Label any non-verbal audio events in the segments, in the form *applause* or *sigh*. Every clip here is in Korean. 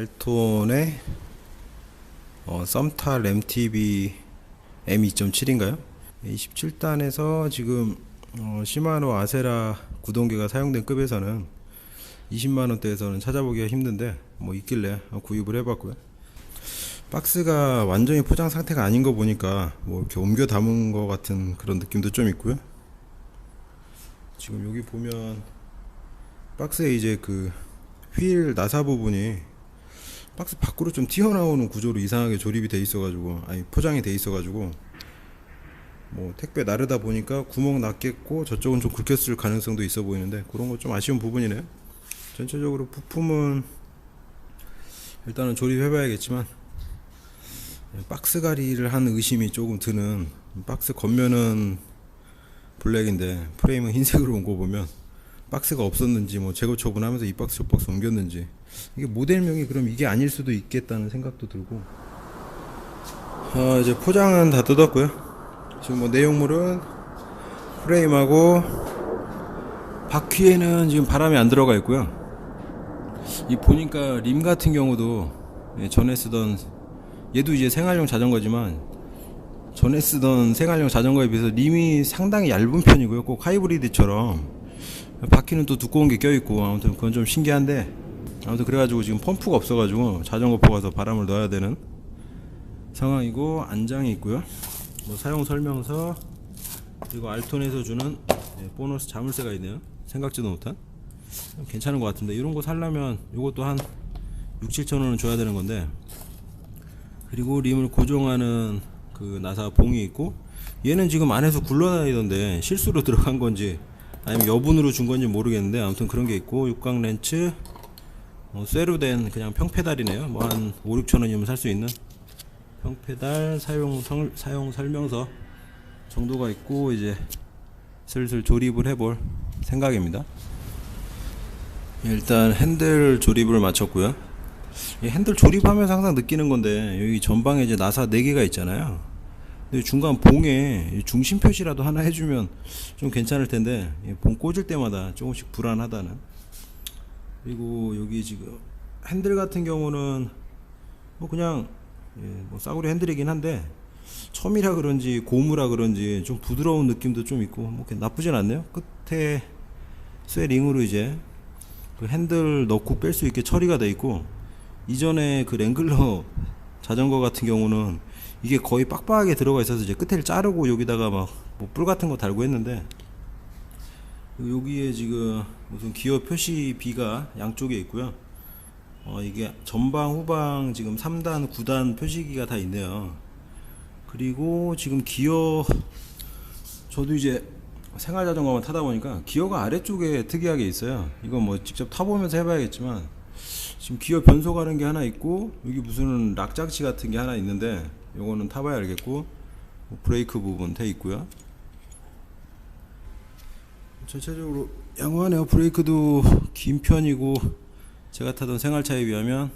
알톤의 어, 썸탈 MTB M2.7인가요? 27단에서 지금 어, 시마노 아세라 구동계가 사용된 급에서는 20만 원대에서는 찾아보기가 힘든데 뭐 있길래 구입을 해봤고요. 박스가 완전히 포장 상태가 아닌 거 보니까 뭐 이렇게 옮겨 담은 거 같은 그런 느낌도 좀 있고요. 지금 여기 보면 박스에 이제 그 휠 나사 부분이 박스 밖으로 좀 튀어나오는 구조로 이상하게 조립이 돼 있어가지고 아니 포장이 돼 있어가지고 뭐 택배 나르다 보니까 구멍 났겠고 저쪽은 좀 긁혔을 가능성도 있어 보이는데 그런 거 좀 아쉬운 부분이네요. 전체적으로 부품은 일단은 조립해 봐야겠지만 박스 가리를 한 의심이 조금 드는 박스 겉면은 블랙인데 프레임은 흰색으로 온 거 보면 박스가 없었는지 뭐 재고 처분하면서 이 박스 저 박스 옮겼는지 이게 모델명이 그럼 이게 아닐 수도 있겠다는 생각도 들고. 아 이제 포장은 다 뜯었고요. 지금 뭐 내용물은 프레임하고 바퀴에는 지금 바람이 안 들어가 있고요. 이 보니까 림 같은 경우도 예, 전에 쓰던 얘도 이제 생활용 자전거지만 전에 쓰던 생활용 자전거에 비해서 림이 상당히 얇은 편이고요. 꼭 하이브리드처럼. 바퀴는 또 두꺼운 게 껴있고 아무튼 그건 좀 신기한데 아무튼 그래가지고 지금 펌프가 없어가지고 자전거 포 가서 바람을 넣어야 되는 상황이고 안장이 있고요. 뭐 사용 설명서 그리고 알톤에서 주는 네, 보너스 자물쇠가 있네요. 생각지도 못한. 괜찮은 것 같은데 이런 거 살려면 이것도 한 6, 7천 원은 줘야 되는 건데. 그리고 림을 고정하는 그 나사 봉이 있고 얘는 지금 안에서 굴러다니던데 실수로 *laughs* 들어간 건지 아니면 여분으로 준 건지 모르겠는데 아무튼 그런 게 있고 육각 렌치 어, 쇠로 된 그냥 평페달이네요. 뭐 한 5, 6천 원이면 살 수 있는 평페달 사용 설, 사용 설명서 정도가 있고 이제 슬슬 조립을 해볼 생각입니다. 일단 핸들 조립을 마쳤고요. 이 핸들 조립하면서 항상 느끼는 건데 여기 전방에 이제 나사 4개가 있잖아요. 근데 중간 봉에 이 중심 표시라도 하나 해주면 좀 괜찮을 텐데 이봉 꽂을 때마다 조금씩 불안하다는 그리고 여기 지금 핸들 같은 경우는 뭐 그냥 예, 뭐 싸구려 핸들이긴 한데 처음이라 그런지 고무라 그런지 좀 부드러운 느낌도 좀 있고 뭐 나쁘진 않네요. 끝에 쇠 링으로 이제 그 핸들 넣고 뺄 수 있게 처리가 돼 있고 이전에 그 랭글러 *laughs* 자전거 같은 경우는 이게 거의 빡빡하게 들어가 있어서 이제 끝을 자르고 여기다가 막 뭐 뿔 같은 거 달고 했는데 여기에 지금 무슨 기어 표시 B가 양쪽에 있고요. 어 이게 전방 후방 지금 3단 9단 표시기가 다 있네요. 그리고 지금 기어 저도 이제 생활 자전거만 타다 보니까 기어가 아래쪽에 특이하게 있어요. 이건 뭐 직접 타보면서 해봐야겠지만 지금 기어 변속 하는 게 하나 있고 여기 무슨 락장치 같은 게 하나 있는데 요거는 타봐야 알겠고 뭐 브레이크 부분 돼 있고요. 전체적으로 양호하네요. 브레이크도 긴 편이고 제가 타던 생활차에 비하면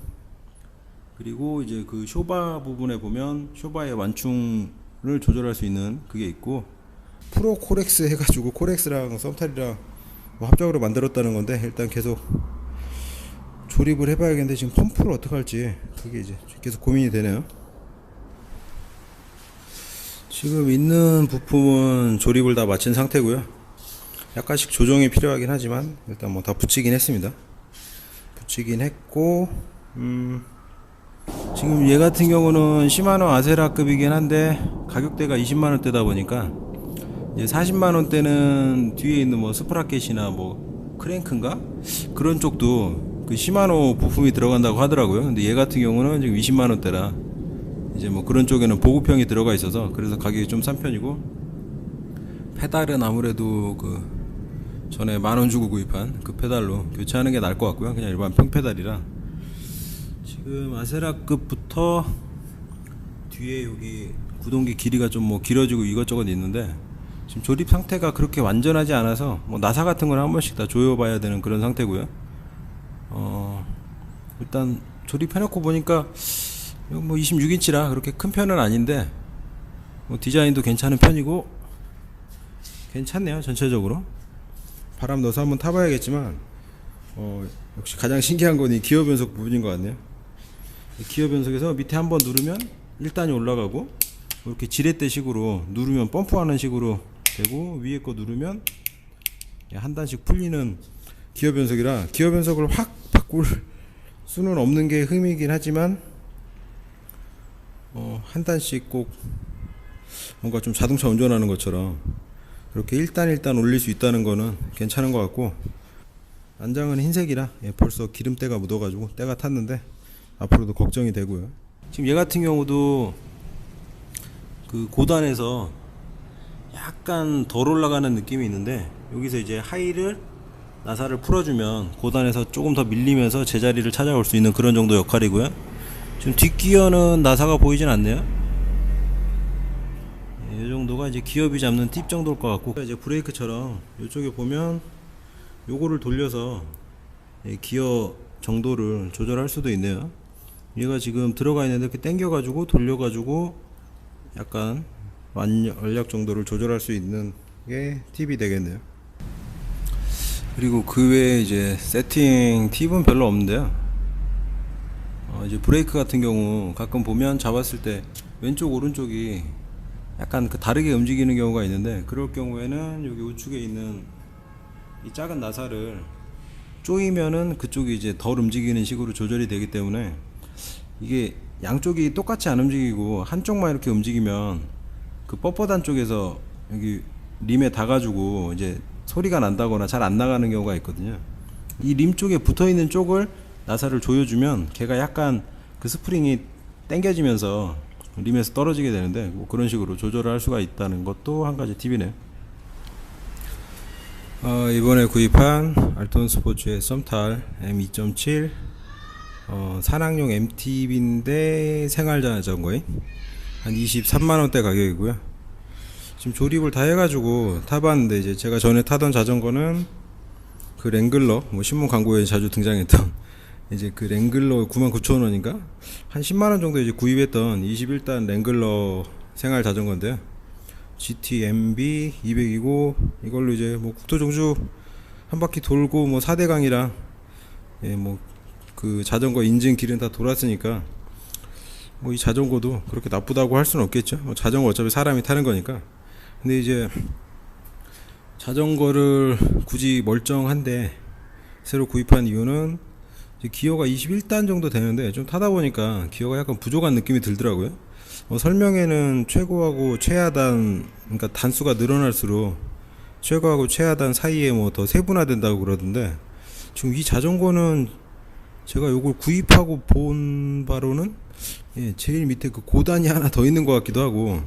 그리고 이제 그 쇼바 부분에 보면 쇼바의 완충을 조절할 수 있는 그게 있고 프로 코렉스 해가지고 코렉스랑 썸탈이랑 뭐 합작으로 만들었다는 건데 일단 계속 조립을 해봐야겠는데 지금 펌프를 어떻게 할지 그게 이제 계속 고민이 되네요. 지금 있는 부품은 조립을 다 마친 상태고요. 약간씩 조정이 필요하긴 하지만 일단 뭐 다 붙이긴 했습니다. 붙이긴 했고 음 지금 얘 같은 경우는 시마노 아세라급이긴 한데 가격대가 20만 원대다 보니까 이제 40만 원대는 뒤에 있는 뭐 스프라켓이나 뭐 크랭크인가 그런 쪽도 그 시마노 부품이 들어간다고 하더라고요. 근데 얘 같은 경우는 지금 20만 원대라 이제 뭐 그런 쪽에는 보급형이 들어가 있어서 그래서 가격이 좀 싼 편이고 페달은 아무래도 그 전에 만 원 주고 구입한 그 페달로 교체하는 게 나을 것 같고요. 그냥 일반 평페달이라 지금 아세라급부터 뒤에 여기 구동기 길이가 좀 뭐 길어지고 이것저것 있는데 지금 조립 상태가 그렇게 완전하지 않아서 뭐 나사 같은 걸 한 번씩 다 조여봐야 되는 그런 상태고요. 어 일단 조립해놓고 보니까 뭐 26인치라 그렇게 큰 편은 아닌데 뭐 디자인도 괜찮은 편이고 괜찮네요 전체적으로 바람 넣어서 한번 타봐야겠지만 어 역시 가장 신기한 건 이 기어 변속 부분인 것 같네요. 기어 변속에서 밑에 한번 누르면 1단이 올라가고 이렇게 지렛대 식으로 누르면 펌프하는 식으로 되고 위에 거 누르면 한 단씩 풀리는 기어 변속이라 기어 변속을 확 바꿀 수는 없는 게 흠이긴 하지만 어, 한 단씩 꼭 뭔가 좀 자동차 운전하는 것처럼 그렇게 1단 1단 올릴 수 있다는 거는 괜찮은 것 같고 안장은 흰색이라 예, 벌써 기름때가 묻어가지고 때가 탔는데 앞으로도 걱정이 되고요. 지금 얘 같은 경우도 그 고단에서 약간 덜 올라가는 느낌이 있는데 여기서 이제 하이를 나사를 풀어주면 고단에서 조금 더 밀리면서 제자리를 찾아올 수 있는 그런 정도 역할이고요. 지금 뒷기어는 나사가 보이진 않네요. 정도가 이제 기업이 잡는 팁 정도일 것 같고 이제 브레이크처럼 이쪽에 보면 요거를 돌려서 예, 기어 정도를 조절할 수도 있네요. 얘가 지금 들어가 있는데 이렇게 당겨 가지고 돌려 가지고 약간 완력 정도를 조절할 수 있는 게 팁이 되겠네요. 그리고 그 외에 이제 세팅 팁은 별로 없는데요. 어, 이제 브레이크 같은 경우 가끔 보면 잡았을 때 왼쪽 오른쪽이 약간 그 다르게 움직이는 경우가 있는데 그럴 경우에는 여기 우측에 있는 이 작은 나사를 조이면은 그쪽이 이제 덜 움직이는 식으로 조절이 되기 때문에 이게 양쪽이 똑같이 안 움직이고 한쪽만 이렇게 움직이면 그 뻣뻣한 쪽에서 여기 림에 닿아가지고 이제 소리가 난다거나 잘 안 나가는 경우가 있거든요. 이 림 쪽에 붙어 있는 쪽을 나사를 조여주면 걔가 약간 그 스프링이 당겨지면서 림에서 떨어지게 되는데 뭐 그런 식으로 조절을 할 수가 있다는 것도 한 가지 팁이네요. 어, 이번에 구입한 알톤 스포츠의 썸탈 M2.7 어, 산악용 MTB인데 생활 자 전거인 한 23만 원대 가격이고요. 지금 조립을 다 해가지고 타봤는데 이제 제가 전에 타던 자전거는 그 랭글러 뭐 신문 광고에 자주 등장했던 이제 그 랭글러 99,000원인가 한 10만 원 정도 이제 구입했던 21단 랭글러 생활 자전거인데요. GTMB 200이고 이걸로 이제 뭐 국토 종주 한 바퀴 돌고 뭐 4대강이랑 예, 뭐 그 자전거 인증 길은 다 돌았으니까 뭐 이 자전거도 그렇게 나쁘다고 할 수는 없겠죠. 뭐 자전거 어차피 사람이 타는 거니까. 근데 이제 자전거를 굳이 멀쩡한데 새로 구입한 이유는 기어가 21단 정도 되는데 좀 타다 보니까 기어가 약간 부족한 느낌이 들더라고요. 어, 설명에는 최고하고 최하단 그러니까 단수가 늘어날수록 최고하고 최하단 사이에 뭐 더 세분화된다고 그러던데 지금 이 자전거는 제가 요걸 구입하고 본 바로는 예, 제일 밑에 그 고단이 하나 더 있는 것 같기도 하고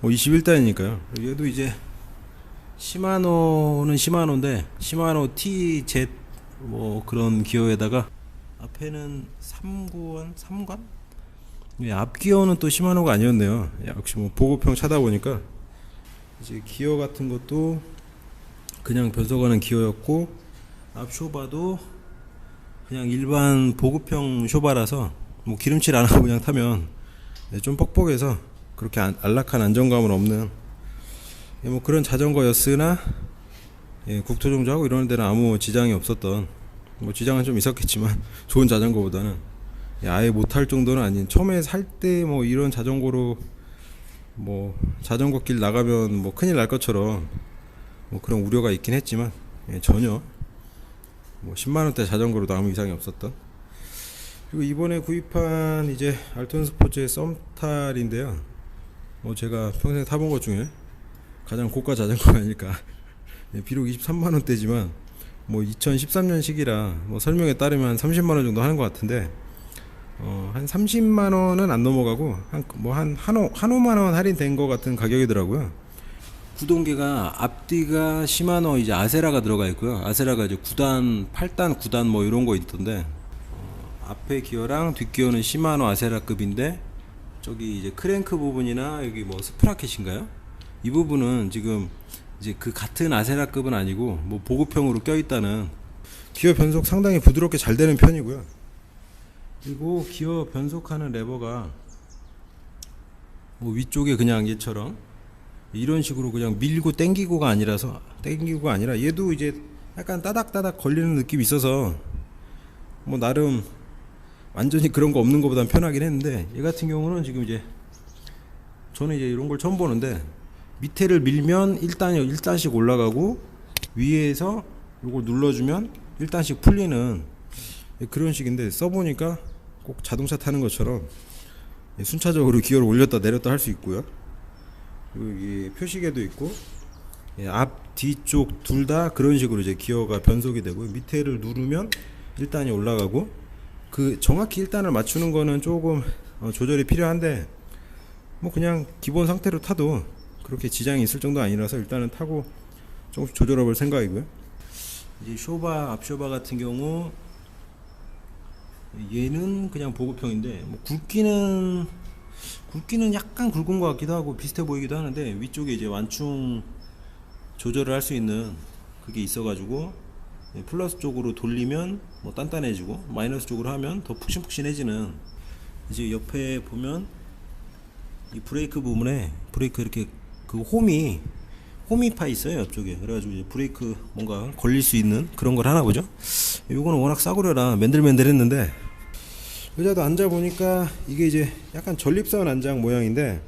뭐 21단이니까요. 얘도 이제 시마노는 시마노인데 시마노 TZ 뭐 그런 기어에다가 앞에는 3구원 3관? 예, 앞 기어는 또 시마노가 아니었네요. 역시 뭐 보급형 차다 보니까 이제 기어 같은 것도 그냥 변속하는 기어였고 앞 쇼바도 그냥 일반 보급형 쇼바라서 뭐 기름칠 안 하고 *laughs* 그냥 타면 예, 좀 뻑뻑해서 그렇게 안- 안락한 안정감은 없는 예, 뭐 그런 자전거였으나 예, 국토종주하고 이런 데는 아무 지장이 없었던 뭐 지장은 좀 있었겠지만 *laughs* 좋은 자전거보다는 예, 아예 못할 정도는 아닌 처음에 살 때 뭐 이런 자전거로 뭐 자전거 길 나가면 뭐 큰일 날 것처럼 뭐 그런 우려가 있긴 했지만 예, 전혀 뭐 10만 원대 자전거로도 아무 이상이 없었던 그리고 이번에 구입한 이제 알톤 스포츠의 썸탈인데요. 뭐 제가 평생 타본 것 중에 가장 고가 자전거가 아닐까. 예, 비록 23만 원대지만 뭐 2013년식이라 뭐 설명에 따르면 한 30만 원 정도 하는 것 같은데 어, 한 30만 원은 안 넘어가고 한 뭐한 한오 한오만 원 할인된 것 같은 가격이더라고요. 구동계가 앞뒤가 시마노 이제 아세라가 들어가 있고요. 아세라가 이제 9단, 8단, 9단 뭐 이런 거 있던데 어, 앞에 기어랑 뒷기어는 시마노 아세라급인데 저기 이제 크랭크 부분이나 여기 뭐 스프라켓인가요? 이 부분은 지금 이제 그 같은 아세라급은 아니고 뭐 보급형으로 껴 있다는 기어 변속 상당히 부드럽게 잘 되는 편이고요. 그리고 기어 변속하는 레버가 뭐 위쪽에 그냥 얘처럼 이런 식으로 그냥 밀고 땡기고가 아니라서 땡기고가 아니라 얘도 이제 약간 따닥따닥 걸리는 느낌이 있어서 뭐 나름 완전히 그런 거 없는 것보단 편하긴 했는데 얘 같은 경우는 지금 이제 저는 이제 이런 걸 처음 보는데 밑에를 밀면 1단이 1단씩 올라가고 위에서 요걸 눌러주면 1단씩 풀리는 그런 식인데 써보니까 꼭 자동차 타는 것처럼 순차적으로 기어를 올렸다 내렸다 할 수 있고요. 여기 표시계도 있고 예, 앞 뒤쪽 둘 다 그런 식으로 이제 기어가 변속이 되고 밑에를 누르면 1단이 올라가고 그 정확히 1단을 맞추는 거는 조금 어, 조절이 필요한데 뭐 그냥 기본 상태로 타도 그렇게 지장이 있을 정도 아니라서 일단은 타고 조금씩 조절해 볼 생각이고요. 이제 쇼바 앞쇼바 같은 경우 얘는 그냥 보급형인데 뭐 굵기는 굵기는 약간 굵은 것 같기도 하고 비슷해 보이기도 하는데 위쪽에 이제 완충 조절을 할 수 있는 그게 있어가지고 예, 플러스 쪽으로 돌리면 뭐 단단해지고 마이너스 쪽으로 하면 더 푹신푹신해지는 이제 옆에 보면 이 브레이크 부분에 브레이크 이렇게 그 홈이 홈이 파 있어요 옆쪽에. 그래가지고 이제 브레이크 뭔가 걸릴 수 있는 그런 걸 하나 보죠. 요거는 워낙 싸구려라 맨들맨들 했는데. 의자도 앉아 보니까 이게 이제 약간 전립선 안장 모양인데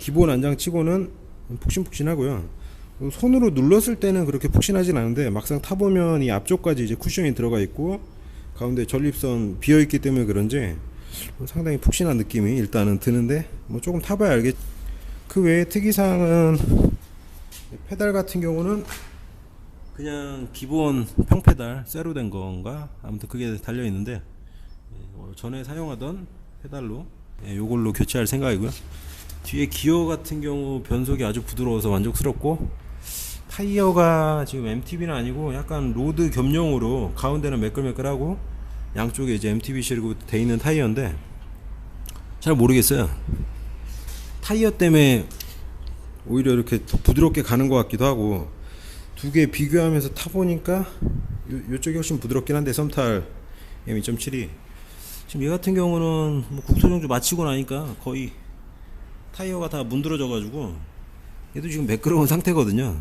기본 안장 치고는 푹신푹신하고요. 손으로 눌렀을 때는 그렇게 푹신하진 않은데 막상 타보면 이 앞쪽까지 이제 쿠션이 들어가 있고 가운데 전립선 비어 있기 때문에 그런지 상당히 푹신한 느낌이 일단은 드는데 뭐 조금 타봐야 알겠. 그 외에 특이사항은 페달 같은 경우는 그냥 기본 평페달 쇠로 된 건가 아무튼 그게 달려 있는데 어, 전에 사용하던 페달로 예, 요걸로 교체할 생각이고요. 뒤에 기어 같은 경우 변속이 아주 부드러워서 만족스럽고 타이어가 지금 MTB는 아니고 약간 로드 겸용으로 가운데는 매끌매끌하고 양쪽에 이제 MTB 실고 돼 있는 타이어인데 잘 모르겠어요. 타이어 때문에 오히려 이렇게 더 부드럽게 가는 것 같기도 하고 두 개 비교하면서 타보니까 요, 요쪽이 훨씬 부드럽긴 한데 썸탈 M2.7이 지금 얘 같은 경우는 뭐 국토정주 마치고 나니까 거의 타이어가 다 문드러져 가지고 얘도 지금 매끄러운 상태거든요.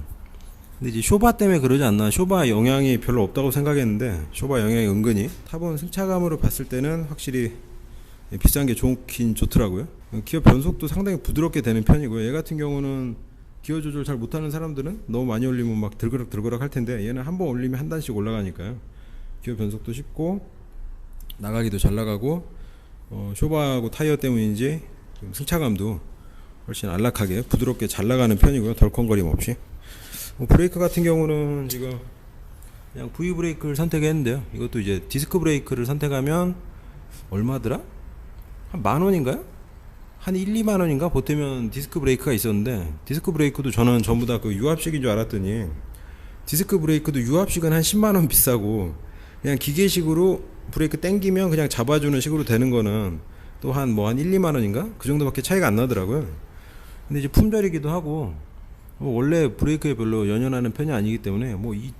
근데 이제 쇼바 때문에 그러지 않나. 쇼바 영향이 별로 없다고 생각했는데 쇼바 영향이 은근히 타본 승차감으로 봤을 때는 확실히 비싼 게 좋긴 좋더라고요 기어 변속도 상당히 부드럽게 되는 편이고요. 얘 같은 경우는 기어 조절 잘 못하는 사람들은 너무 많이 올리면 막 들그럭 들그럭 할 텐데 얘는 한 번 올리면 한 단씩 올라가니까요. 기어 변속도 쉽고 나가기도 잘 나가고 어, 쇼바하고 타이어 때문인지 좀 승차감도 훨씬 안락하게 부드럽게 잘 나가는 편이고요. 덜컹거림 없이. 뭐 브레이크 같은 경우는 지금 그냥 V 브레이크를 선택했는데요. 이것도 이제 디스크 브레이크를 선택하면 얼마더라? 한 만 원인가요? 한 1, 2만 원인가? 보태면 디스크 브레이크가 있었는데 디스크 브레이크도 저는 전부 다 그 유압식인 줄 알았더니 디스크 브레이크도 유압식은 한 10만 원 비싸고 그냥 기계식으로 브레이크 땡기면 그냥 잡아주는 식으로 되는 거는 또 한 뭐 한 1, 2만 원인가? 그 정도밖에 차이가 안 나더라고요. 근데 이제 품절이기도 하고 뭐 원래 브레이크에 별로 연연하는 편이 아니기 때문에 뭐이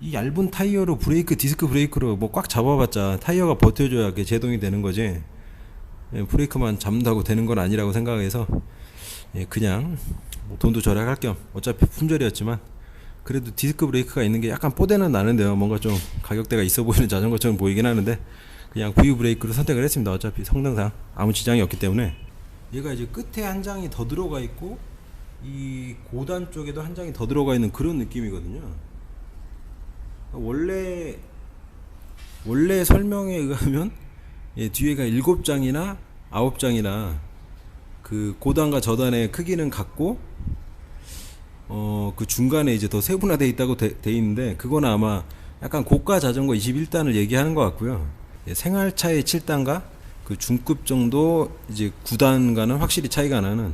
이 얇은 타이어로 브레이크 디스크 브레이크로 뭐 꽉 잡아봤자 타이어가 버텨줘야 그게 제동이 되는 거지. 예, 브레이크만 잡는다고 되는 건 아니라고 생각해서 예, 그냥 뭐 돈도 절약할 겸 어차피 품절이었지만 그래도 디스크 브레이크가 있는 게 약간 뽀대는 나는데요. 뭔가 좀 가격대가 있어 보이는 자전거처럼 보이긴 하는데 그냥 V 브레이크로 선택을 했습니다. 어차피 성능상 아무 지장이 없기 때문에. 얘가 이제 끝에 한 장이 더 들어가 있고 이 고단 쪽에도 한 장이 더 들어가 있는 그런 느낌이거든요. 원래 원래 설명에 의하면 예, 뒤에가 일곱 장이나 아홉 장이나 그 고단과 저단의 크기는 같고 어 그 중간에 이제 더 세분화돼 있다고 돼, 돼 있는데 그건 아마 약간 고가 자전거 21단을 얘기하는 것 같고요. 예, 생활차의 7단과 그 중급 정도 이제 9단과는 확실히 차이가 나는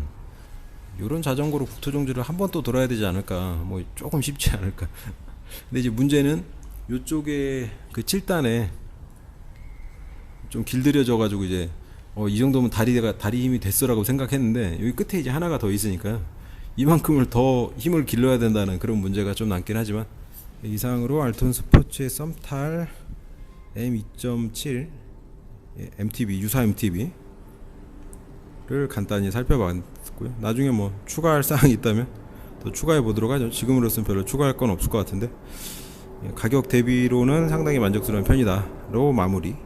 이런 자전거로 국토정지를 한 번 또 돌아야 되지 않을까 뭐 조금 쉽지 않을까 *laughs* 근데 이제 문제는 요쪽에 그 7단에 좀 길들여져 가지고 이제 어, 이 정도면 다리가 다리 힘이 됐어라고 생각했는데 여기 끝에 이제 하나가 더 있으니까 이만큼을 더 힘을 길러야 된다는 그런 문제가 좀 남긴 하지만 이상으로 알톤 스포츠의 썸탈 M2.7 MTB 유사 MTB 를 간단히 살펴봤고요. 나중에 뭐 추가할 사항이 있다면 더 추가해 보도록 하죠. 지금으로서는 별로 추가할 건 없을 것 같은데 가격 대비로는 상당히 만족스러운 편이다로 마무리